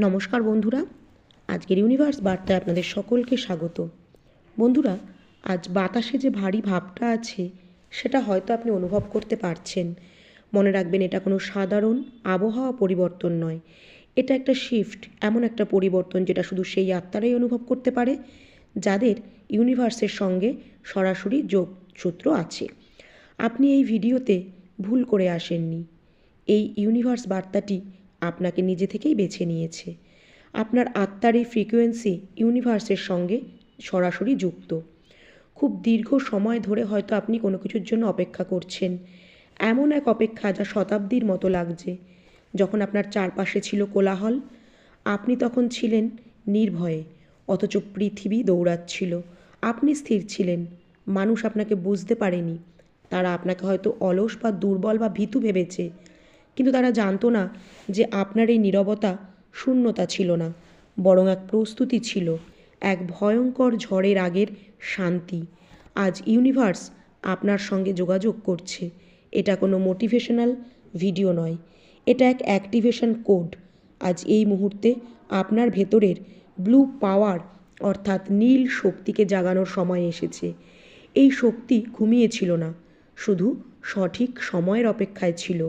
নমস্কার বন্ধুরা, আজকের ইউনিভার্স বার্তায় আপনাদের সকলকে স্বাগত। বন্ধুরা, আজ বাতাসে যে ভারী ভাবটা আছে, সেটা হয়তো আপনি অনুভব করতে পারছেন। মনে রাখবেন এটা কোনো সাধারণ আবহাওয়া পরিবর্তন নয়। এটা একটা শিফট এমন একটা পরিবর্তন যেটা শুধু সেই আত্মারাই অনুভব করতে পারে, যাদের ইউনিভার্সের সঙ্গে সরাসরি যোগসূত্র আছে। আপনি এই ভিডিওতে ভুল করে আসেননি। এই ইউনিভার্স বার্তাটি আপনাকে নিজে থেকেই বেছে নিয়েছে। আপনার আত্মার এই ফ্রিকোয়েন্সি ইউনিভার্সের সঙ্গে সরাসরি যুক্ত। খুব দীর্ঘ সময় ধরে হয়তো আপনি কোনো কিছুর জন্য অপেক্ষা করছেন। এমন এক অপেক্ষা যা শতাব্দীর মতো লাগছে। যখন আপনার চারপাশে ছিল কোলাহল, আপনি তখন ছিলেন নির্ভয়ে, অথচ পৃথিবী দৌড়াচ্ছিল। আপনি স্থির ছিলেন। মানুষ আপনাকে বুঝতে পারেনি। তারা আপনাকে হয়তো অলস বা দুর্বল বা ভীতু ভেবেছে। কিন্তু তারা জানতো না যে আপনার এই নীরবতা শূন্যতা ছিল না, বরং এক প্রস্তুতি ছিল, এক ভয়ঙ্কর ঝড়ের আগের শান্তি। আজ ইউনিভার্স আপনার সঙ্গে যোগাযোগ করছে। এটা কোনো মোটিভেশনাল ভিডিও নয়, এটা এক অ্যাক্টিভেশন কোড। আজ এই মুহূর্তে আপনার ভেতরের ব্লু পাওয়ার অর্থাৎ নীল শক্তিকে জাগানোর সময় এসেছে। এই শক্তি ঘুমিয়েছিল না, শুধু সঠিক সময়ের অপেক্ষায় ছিল।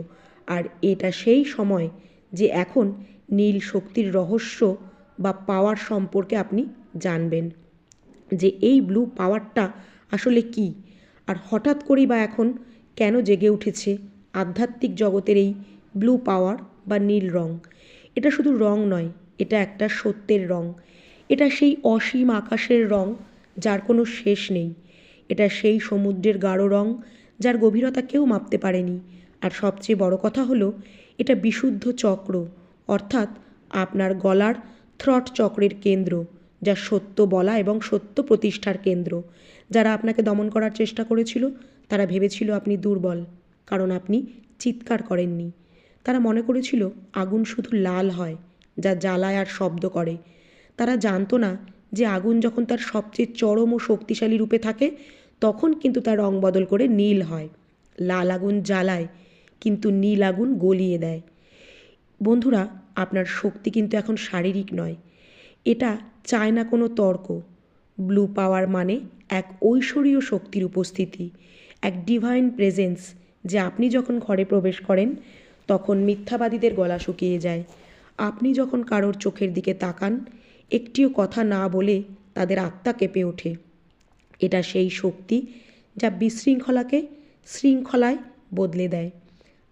আর এটা সেই সময় যে এখন নীল শক্তির রহস্য বা পাওয়ার সম্পর্কে আপনি জানবেন। যে এই ব্লু পাওয়ারটা আসলে কি? আর হঠাৎ করেই বা এখন কেন জেগে উঠেছে আধ্যাত্মিক জগতের এই ব্লু পাওয়ার বা নীল রং? এটা শুধু রং নয়, এটা একটা সত্যের রং। এটা সেই অসীম আকাশের রং যার কোনো শেষ নেই। এটা সেই সমুদ্রের গাঢ় রং যার গভীরতা কেউ মাপতে পারেনি। আর সবচেয়ে বড় কথা হলো, এটা বিশুদ্ধ চক্র, অর্থাৎ আপনার গলার থ্রট চক্রের কেন্দ্র, যা সত্য বলা এবং সত্য প্রতিষ্ঠার কেন্দ্র। যারা আপনাকে দমন করার চেষ্টা করেছিল, তারা ভেবেছিল আপনি দুর্বল, কারণ আপনি চিৎকার করেননি। তারা মনে করেছিল আগুন শুধু লাল হয়, যা জ্বালায় আর শব্দ করে। তারা জানতো না যে আগুন যখন তার সবচেয়ে চরম ও শক্তিশালী রূপে থাকে, তখন কিন্তু তার রং বদল করে নীল হয়। লাল আগুন জ্বালায় কিন্তু নীল আগুন গলিয়ে দেয়। বন্ধুরা, আপনার শক্তি কিন্তু এখন শারীরিক নয়। এটা চায় না কোনো তর্ক। ব্লু পাওয়ার মানে এক ঐশ্বরীয় শক্তির উপস্থিতি, এক ডিভাইন প্রেজেন্স যে আপনি যখন ঘরে প্রবেশ করেন, তখন মিথ্যাবাদীদের গলা শুকিয়ে যায়। আপনি যখন কারোর চোখের দিকে তাকান, একটিও কথা না বলে তাদের আত্মা কেঁপে ওঠে। এটা সেই শক্তি যা বিশৃঙ্খলাকে শৃঙ্খলায় বদলে দেয়।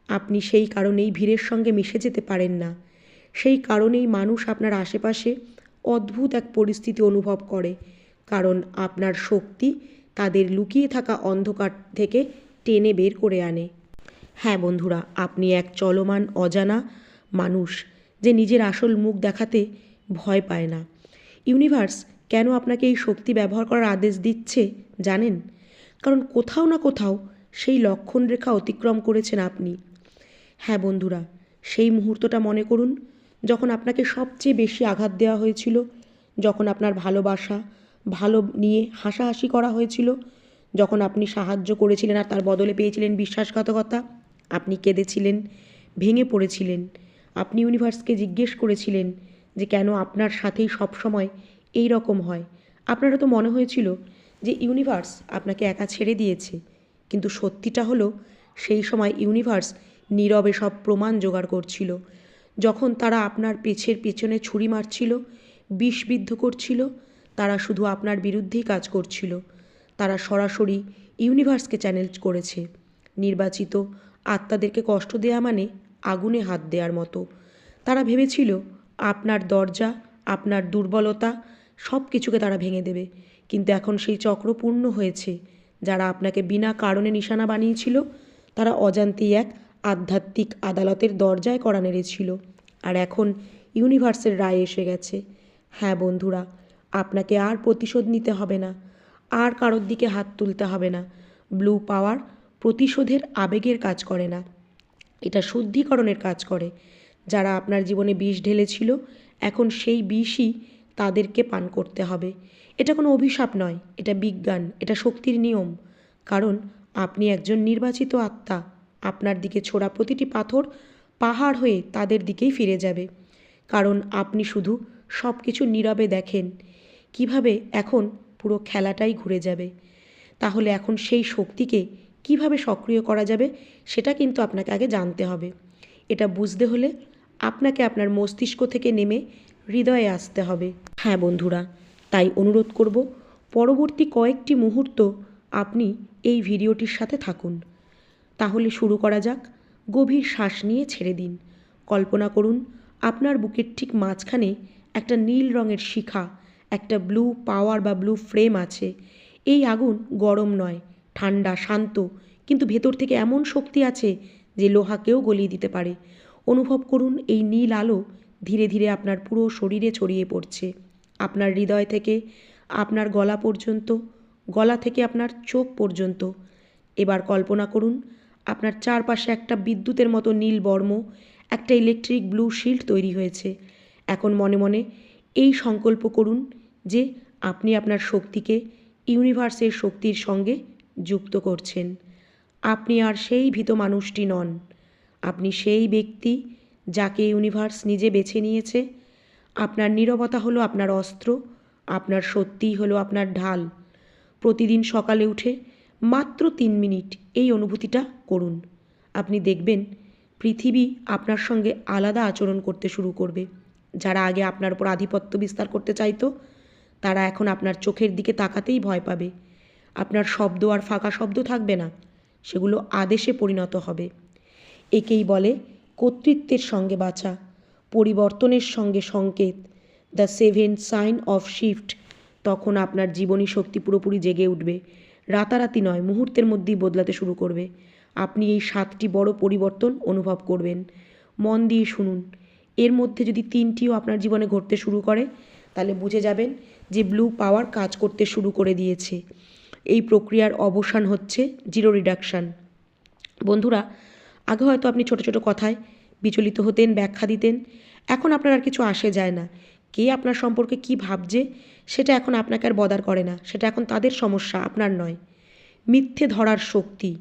আপনি সেই কারণেই ভিড়ের সঙ্গে মিশে যেতে পারেন না। সেই কারণেই মানুষ আপনার আশেপাশে অদ্ভুত এক পরিস্থিতি অনুভব করে, কারণ আপনার শক্তি তাদের লুকিয়ে থাকা অন্ধকার থেকে টেনে বের করে আনে। হ্যাঁ বন্ধুরা, আপনি এক চলমান, অজানা মানুষ যে নিজের আসল মুখ দেখাতে ভয় পায় না। ইউনিভার্স, কেন আপনাকে এই শক্তি ব্যবহার করার আদেশ দিচ্ছে জানেন? কারণ কোথাও না কোথাও সেই লক্ষণ রেখা অতিক্রম করেছেন আপনি। হ্যাঁ বন্ধুরা, সেই মুহূর্তটা মনে করুন, যখন আপনাকে সবচেয়ে বেশি আঘাত দেওয়া হয়েছিল, যখন আপনার ভালোবাসা, ভালো নিয়ে হাসাহাসি করা হয়েছিল, যখন আপনি সাহায্য করেছিলেন আর তার বদলে পেয়েছিলেন বিশ্বাসঘাতকতা, আপনি কেঁদেছিলেন, ভেঙে পড়েছিলেন, আপনি ইউনিভার্সকে জিজ্ঞেস করেছিলেন যে কেন আপনার সাথেই সবসময় এই রকম হয়। আপনারও তো মনে হয়েছিল যে ইউনিভার্স আপনাকে একা ছেড়ে দিয়েছে, কিন্তু সত্যিটা হলো, সেই সময় ইউনিভার্স নীরবে সব প্রমাণ জোগাড় করছিল। যখন তারা আপনার পেছের পেছনে ছুরি মারছিল বিষবিদ্ধ করছিল, তারা শুধু আপনার বিরুদ্ধেই কাজ করছিল। তারা সরাসরি ইউনিভার্সকে চ্যানেল করেছে। নির্বাচিত আত্মাদেরকে কষ্ট দেয়া মানে আগুনে হাত দেওয়ার মতো। তারা ভেবেছিল, আপনার দরজা, আপনার দুর্বলতা সব কিছুকে তারা ভেঙে দেবে। কিন্তু এখন সেই চক্র পূর্ণ হয়েছে। যারা আপনাকে বিনা কারণে নিশানা বানিয়েছিল, তারা অজান্তেই এক আধ্যাত্মিক আদালতের দরজায় করা নেড়েছিল আর এখন ইউনিভার্সের রায় এসে গেছে। হ্যাঁ বন্ধুরা, আপনাকে আর প্রতিশোধ নিতে হবে না, আর কারোর দিকে হাত তুলতে হবে না। ব্লু পাওয়ার প্রতিশোধের আবেগের কাজ করে না, এটা শুদ্ধিকরণের কাজ করে। যারা আপনার জীবনে বিষ ঢেলেছিল, এখন সেই বিষই তাদেরকে পান করতে হবে। এটা কোনো অভিশাপ নয়, এটা বিজ্ঞান, এটা শক্তির নিয়ম। কারণ আপনি একজন নির্বাচিত আত্মা আপনার দিকে ছোড়া প্রতিটি পাথর পাহাড় হয়ে তাদের দিকেই ফিরে যাবে। কারণ আপনি শুধু সব কিছু নীরবে দেখেন। কীভাবে এখন পুরো খেলাটাই ঘুরে যাবে? তাহলে এখন সেই শক্তিকে কীভাবে সক্রিয় করা যাবে সেটা কিন্তু আপনাকে আগে জানতে হবে। এটা বুঝতে হলে আপনাকে আপনার মস্তিষ্ক থেকে নেমে হৃদয়ে আসতে হবে। হ্যাঁ বন্ধুরা, তাই অনুরোধ করব, পরবর্তী কয়েকটি মুহূর্ত আপনি এই ভিডিওটির সাথে থাকুন। তাহলে শুরু করা যাক। গভীর শ্বাস নিয়ে ছেড়ে দিন। কল্পনা করুন, আপনার বুকের ঠিক মাঝখানে একটা নীল রঙের শিখা, একটা ব্লু পাওয়ার বা ব্লু ফ্রেম আছে। এই আগুন গরম নয়, ঠান্ডা, শান্ত, কিন্তু ভেতর থেকে এমন শক্তি আছে যে লোহাকেও গলিয়ে দিতে পারে। অনুভব করুন, এই নীল আলো ধীরে ধীরে আপনার পুরো শরীরে ছড়িয়ে পড়ছে। আপনার হৃদয় থেকে, আপনার গলা পর্যন্ত, গলা থেকে আপনার চোখ পর্যন্ত। এবার কল্পনা করুন আপনার চারপাশে একটা বিদ্যুতের মতো নীল বর্ম, একটা ইলেকট্রিক ব্লু শিল্ড তৈরি হয়েছে। এখন মনে মনে এই সংকল্প করুন যে আপনি আপনার শক্তিকে ইউনিভার্সের শক্তির সঙ্গে যুক্ত করছেন। আপনি আর সেই ভীত মানুষটি নন। আপনি সেই ব্যক্তি যাকে ইউনিভার্স নিজে বেছে নিয়েছে। আপনার নীরবতা হলো আপনার অস্ত্র, আপনার সত্যিই হলো আপনার ঢাল। প্রতিদিন সকালে উঠে মাত্র তিন মিনিট এই অনুভূতিটা করুন। আপনি দেখবেন পৃথিবী আপনার সঙ্গে আলাদা আচরণ করতে শুরু করবে। যারা আগে আপনার উপর আধিপত্য বিস্তার করতে চাইতো, তারা এখন আপনার চোখের দিকে তাকাতেই ভয় পাবে। আপনার শব্দ আর ফাঁকা শব্দ থাকবে না, সেগুলো আদেশে পরিণত হবে। একেই বলে কর্তৃত্বের সঙ্গে বাঁচা, পরিবর্তনের সঙ্গে সংকেত the seven sign of shift তখন আপনার জীবনী শক্তি পুরোপুরি জেগে উঠবে। রাতারাতি নয়, মুহূর্তের মধ্যেই বদলাতে শুরু করবে। আপনি এই সাতটি বড় পরিবর্তন অনুভব করবেন। মন দিয়ে শুনুন। এর মধ্যে যদি তিনটিও আপনার জীবনে ঘটতে শুরু করে, তাহলে বুঝে যাবেন যে ব্লু পাওয়ার কাজ করতে শুরু করে দিয়েছে। এই প্রক্রিয়ার অবসান হচ্ছে জিরো রিডাকশান। বন্ধুরা, আগে হয়তো আপনি ছোট ছোট কথায় বিচলিত হতেন, ব্যাখ্যা দিতেন। এখন আপনার আর কিছু আসে যায় না। কে আপনার সম্পর্কে কি ভাবছে, সেটা এখন আপনাকে আর বদার করে না। সেটা এখন তাদের সমস্যা, আপনার নয়। মিথ্যে ধরার শক্তি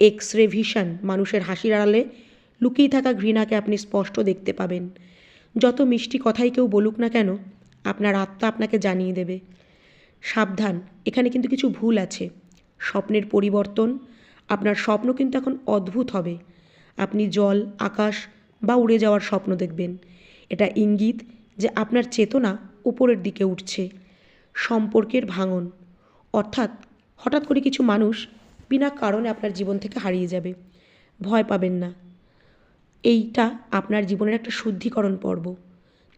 এক্স রে ভিশন মানুষের হাসির আড়ালে লুকিয়ে থাকা ঘৃণাকে আপনি স্পষ্ট দেখতে পাবেন। যত মিষ্টি কথাই কেউ বলুক না কেন, আপনার আত্মা আপনাকে জানিয়ে দেবে। সাবধান, এখানে কিন্তু কিছু ভুল আছে। স্বপ্নের পরিবর্তন, আপনার স্বপ্ন কিন্তু এখন অদ্ভুত হবে। আপনি জল, আকাশ বা উড়ে যাওয়ার স্বপ্ন দেখবেন। এটা ইঙ্গিত যে আপনার চেতনা উপরের দিকে উঠছে, সম্পর্কের ভাঙন। অর্থাৎ হঠাৎ করে কিছু মানুষ বিনা কারণে আপনার জীবন থেকে হারিয়ে যাবে। ভয় পাবেন না। এইটা আপনার জীবনের একটা শুদ্ধিকরণ পর্ব।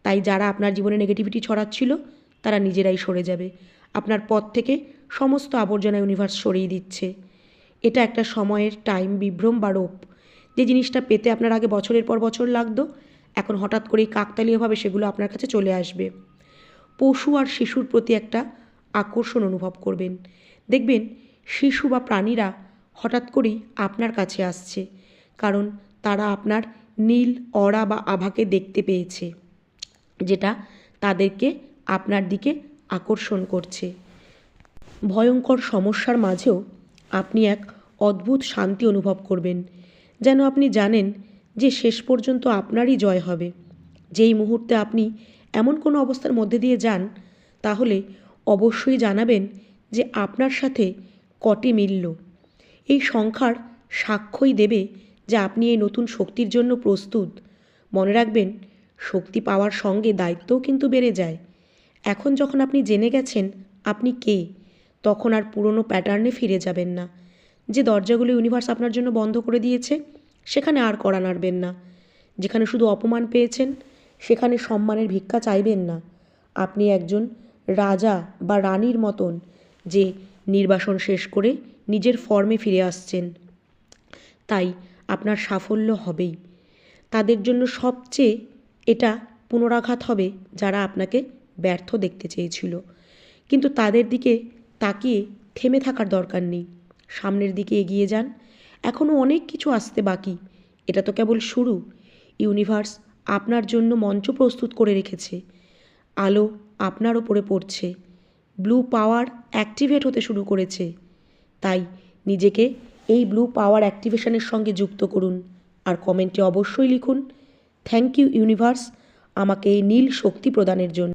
তাই যারা আপনার জীবনে নেগেটিভিটি ছড়াচ্ছিল, তারা নিজেরাই সরে যাবে। আপনার পথ থেকে সমস্ত আবর্জনা ইউনিভার্স সরিয়ে দিচ্ছে। এটা একটা সময়ের টাইম বিভ্রম বা রোপ। যে জিনিসটা পেতে আপনার আগে বছরের পর বছর লাগতো এখন হঠাৎ করেই কাকতালীয়ভাবে সেগুলো আপনার কাছে চলে আসবে। পশু আর শিশুর প্রতি একটা আকর্ষণ অনুভব করবেন। দেখবেন শিশু বা প্রাণীরা হঠাৎ করেই আপনার কাছে আসছে, কারণ তারা আপনার নীল অরা বা আভাকে দেখতে পেয়েছে, যেটা তাদেরকে আপনার দিকে আকর্ষণ করছে। ভয়ঙ্কর সমস্যার মাঝেও আপনি এক অদ্ভুত শান্তি অনুভব করবেন, যেন আপনি জানেন যে শেষ পর্যন্ত আপনারই জয় হবে। যেই মুহূর্তে আপনি এমন কোনো অবস্থার মধ্যে দিয়ে যান, তাহলে অবশ্যই জানাবেন যে আপনার সাথে কটি মিলল। এই সংখ্যার সাক্ষ্যই দেবে যে আপনি এই নতুন শক্তির জন্য প্রস্তুত। মনে রাখবেন, শক্তি পাওয়ার সঙ্গে দায়িত্বও কিন্তু বেড়ে যায়। এখন যখন আপনি জেনে গেছেন আপনি কে, তখন আর পুরনো প্যাটার্নে ফিরে যাবেন না। যে দরজাগুলো ইউনিভার্স আপনার জন্য বন্ধ করে দিয়েছে সেখানে আর করা নাড়বেন না। যেখানে শুধু অপমান পেয়েছেন, সেখানে সম্মানের ভিক্ষা চাইবেন না। আপনি একজন রাজা বা রানীর মতন যে নির্বাসন শেষ করে নিজের ফর্মে ফিরে আসছেন। তাই আপনার সাফল্য হবেই। তাদের জন্য সবচেয়ে এটা পুনরাঘাত হবে যারা আপনাকে ব্যর্থ দেখতে চেয়েছিল। কিন্তু তাদের দিকে তাকিয়ে থেমে থাকার দরকার নেই। সামনের দিকে এগিয়ে যান এখনও অনেক কিছু আসতে বাকি। এটা তো কেবল শুরু। ইউনিভার্স আপনার জন্য মঞ্চ প্রস্তুত করে রেখেছে। আলো আপনার ওপরে পড়ছে। ব্লু পাওয়ার অ্যাক্টিভেট হতে শুরু করেছে। তাই নিজেকে এই ব্লু পাওয়ার অ্যাক্টিভেশনের সঙ্গে যুক্ত করুন। আর কমেন্টে অবশ্যই লিখুন, থ্যাংক ইউ ইউনিভার্স, আমাকে এই নীল শক্তি প্রদানের জন্য।